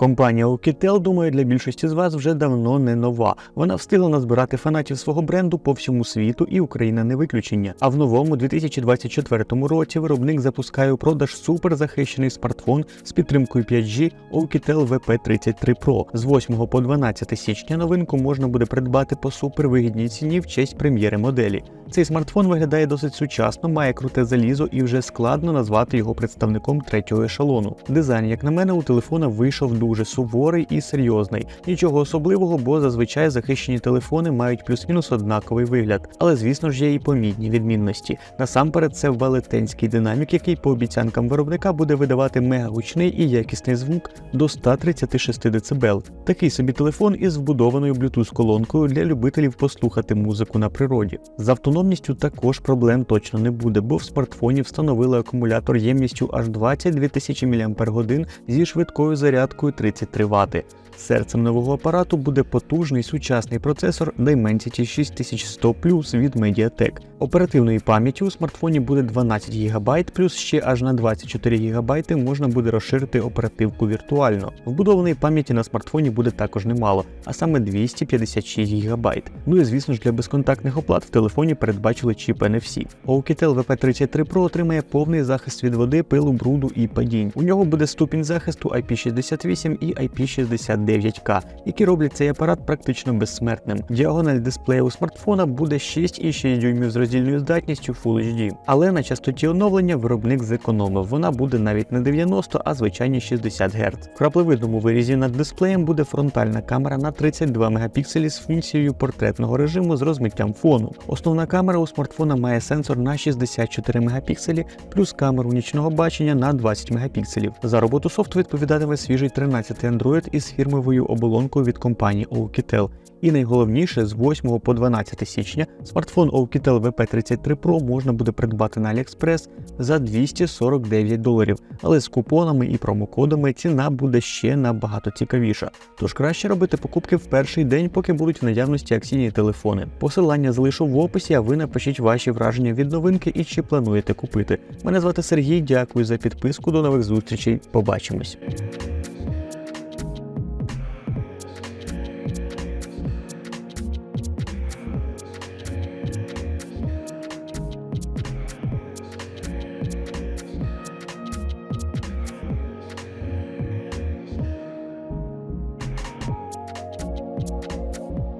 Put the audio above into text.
Компанія Oukitel, думаю, для більшості з вас вже давно не нова. Вона встигла назбирати фанатів свого бренду по всьому світу, і Україна не виключення. А в новому 2024 році виробник запускає у продаж суперзахищений смартфон з підтримкою 5G Oukitel VP33 Pro. З 8 по 12 січня новинку можна буде придбати по супервигідній ціні в честь прем'єри моделі. Цей смартфон виглядає досить сучасно, має круте залізо і вже складно назвати його представником третього ешелону. Дизайн, як на мене, у телефона вийшов дуже суворий і серйозний. Нічого особливого, бо зазвичай захищені телефони мають плюс-мінус однаковий вигляд. Але звісно ж є і помітні відмінності. Насамперед, це велетенський динамік, який по обіцянкам виробника буде видавати мегагучний і якісний звук до 136 дБ. Такий собі телефон із вбудованою Bluetooth колонкою для любителів послухати музику на природі. З автономністю також проблем точно не буде, бо в смартфоні встановили акумулятор ємністю аж 22 тисячі мАч зі швидкою зарядкою 33 Вт. Серцем нового апарату буде потужний сучасний процесор Dimensity 6100 Plus від MediaTek. Оперативної пам'яті у смартфоні буде 12 ГБ, плюс ще аж на 24 ГБ можна буде розширити оперативку віртуально. Вбудованої пам'яті на смартфоні буде також немало, а саме 256 ГБ. Ну і звісно ж для безконтактних оплат в телефоні передбачили чіп NFC. Oukitel VP33 Pro отримає повний захист від води, пилу, бруду і падінь. У нього буде ступінь захисту IP68 і IP69K, які роблять цей апарат практично безсмертним. Діагональ дисплею у смартфона буде 6,6 дюймів з роздільною здатністю Full HD. Але на частоті оновлення виробник зекономив. Вона буде навіть не 90, а звичайні 60 Гц. В краплевидному вирізі над дисплеєм буде фронтальна камера на 32 мегапікселі з функцією портретного режиму з розмиттям фону. Основна камера у смартфона має сенсор на 64 мегапікселі плюс камеру нічного бачення на 20 мегапікселів. За роботу софту відповідатиме свіжий 13 Android із фірмовою оболонкою від компанії Oukitel. І найголовніше, з 8 по 12 січня смартфон Oukitel VP33 Pro можна буде придбати на AliExpress за 249 доларів, але з купонами і промокодами ціна буде ще набагато цікавіша. Тож краще робити покупки в перший день, поки будуть в наявності акційні телефони. Посилання залишу в описі, а ви напишіть ваші враження від новинки і чи плануєте купити. Мене звати Сергій, дякую за підписку. До нових зустрічей. Побачимось.